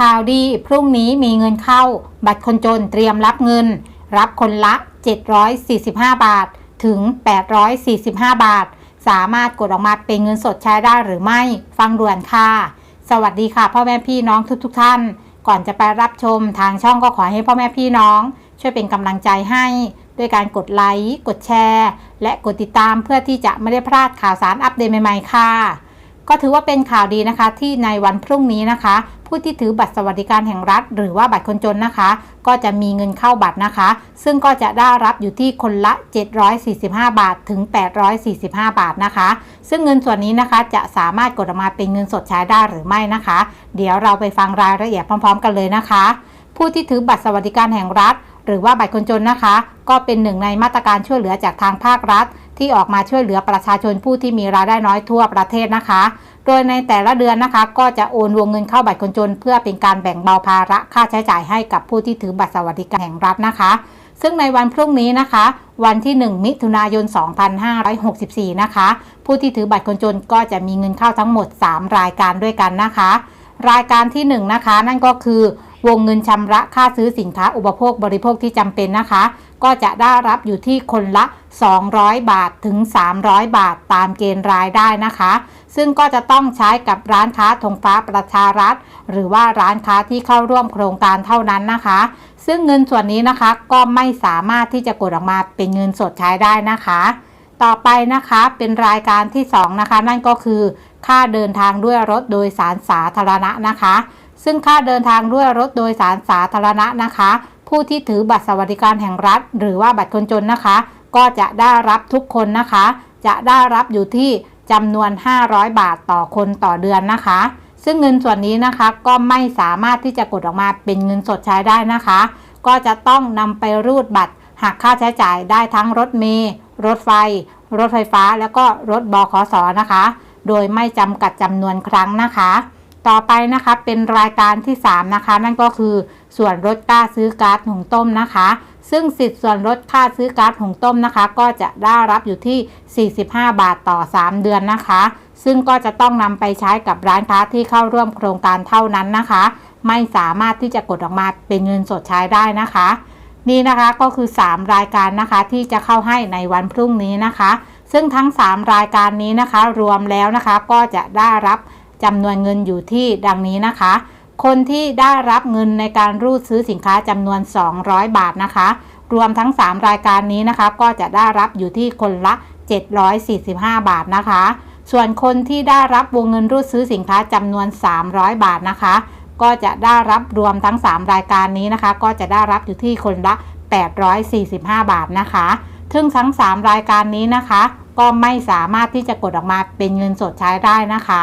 ข่าวดีพรุ่งนี้มีเงินเข้า บัตรคนจนเตรียมรับเงิน รับคนละ 745 บาท ถึง 845 บาท สามารถกดออกมาเป็นเงินสดใช้ได้หรือไม่ ฟังด่วนค่ะ สวัสดีค่ะ พ่อแม่พี่น้องทุกๆทท่าน ก่อนจะไปรับชมทางช่องก็ขอให้พ่อแม่พี่น้อง ช่วยเป็นกำลังใจให้ด้วยการกดไลค์ กดแชร์ และกดติดตามเพื่อที่จะไม่ได้พลาดข่าวสารอัปเดตใหม่ๆค่ะ ก็ถือว่าเป็นข่าวดีนะคะที่ในวันพรุ่งนี้นะคะ ผู้ที่ถือบัตรสวัสดิการแห่งรัฐ หรือว่าบัตรคนจนนะคะ ก็จะมีเงินเข้าบัตรนะคะ ซึ่งก็จะได้รับอยู่ที่คนละ 745 บาทถึง 845 บาทนะคะ ซึ่งเงินส่วนนี้นะคะจะสามารถกดออกมาเป็นเงินสดใช้ได้หรือไม่นะคะ เดี๋ยวเราไปฟังรายละเอียดพร้อม ๆ กันเลยนะคะ ผู้ที่ถือบัตรสวัสดิการแห่งรัฐ หรือว่าบัตรคนจนนะคะ ก็เป็นหนึ่งในมาตรการช่วยเหลือจากทางภาครัฐ ที่ออกมาช่วยเหลือประชาชนผู้ที่มีรายได้น้อยทั่วประเทศนะคะ โดยในแต่ละเดือนนะคะ ก็จะโอนวงเงินเข้าบัตรคนจน เพื่อเป็นการแบ่งเบาภาระค่าใช้จ่ายให้กับผู้ที่ถือบัตรสวัสดิการแห่งรัฐนะคะ ซึ่งในวันพรุ่งนี้นะคะ วันที่ 1 มิถุนายน 2564 นะคะ ผู้ที่ถือบัตรคนจนก็จะมีเงินเข้าทั้งหมด 3 รายการด้วยกันนะคะ รายการที่ 1 นะคะ นั่นก็คือ วงเงินชำระค่าซื้อสินค้าอุปโภคบริโภคที่จำเป็นนะคะ ก็จะได้รับอยู่ที่คนละ 200 บาทถึง 300 บาทตามเกณฑ์รายได้นะคะ ซึ่งก็จะต้องใช้กับร้านค้าธงฟ้าประชารัฐ หรือว่าร้านค้าที่เข้าร่วมโครงการเท่านั้นนะคะ ซึ่งเงินส่วนนี้นะคะก็ไม่สามารถที่จะกดออกมาเป็นเงินสดใช้ได้นะคะ ต่อไปนะคะเป็นรายการที่ 2 นะคะ นั่นก็คือ ค่าเดินทางด้วยรถโดยสารสาธารณะนะคะ ซึ่งค่าเดินทางด้วยรถโดยสารสาธารณะนะคะ ผู้ที่ถือบัตรสวัสดิการแห่งรัฐ หรือว่าบัตรคนจนนะคะ ก็จะได้รับทุกคนนะคะ จะได้รับอยู่ที่จำนวน 500 บาทต่อคนต่อเดือนนะคะ ซึ่งเงินส่วนนี้นะคะก็ไม่สามารถที่จะกดออกมาเป็นเงินสดใช้ได้นะคะ ก็จะต้องนำไปรูดบัตรหักค่าใช้จ่ายได้ทั้งรถเมล์รถไฟ รถไฟฟ้า แล้วก็รถบขสนะคะ โดยไม่จำกัดจำนวนครั้งนะคะ ต่อไปนะคะเป็นรายการที่ 3 นะคะ นั่นก็คือส่วนลดค่าซื้อก๊าซหุงต้มนะคะ ซึ่งสิทธิ์ส่วนลดค่าซื้อก๊าซหุงต้มนะคะ ก็จะได้รับอยู่ที่ 45 บาทต่อ 3 เดือนนะคะ ซึ่งก็จะต้องนำไปใช้กับร้านค้าที่เข้าร่วมโครงการเท่านั้นนะคะ ไม่สามารถที่จะกดออกมาเป็นเงินสดใช้ได้นะคะ นี่นะคะก็คือ 3 รายการนะคะที่จะเข้าให้ในวันพรุ่งนี้นะคะ ซึ่งทั้ง 3 รายการนี้นะคะ รวมแล้วนะคะก็จะได้รับ จำนวนเงินอยู่ที่ดังนี้นะคะ คนที่ได้รับเงินในการรูดซื้อสินค้าจำนวน 200 บาทนะคะ รวมทั้ง 3 รายการนี้นะคะ ก็จะได้รับอยู่ที่คนละ 745 บาทนะคะ ส่วนคนที่ได้รับวงเงินรูดซื้อสินค้าจำนวน 300 บาทนะคะ ก็จะได้รับรวมทั้ง 3 รายการนี้นะคะ ก็จะได้รับอยู่ที่คนละ 845 บาทนะคะซึ่งทั้ง 3 รายการนี้นะคะ ก็ไม่สามารถที่จะกดออกมาเป็นเงินสดใช้ได้นะคะ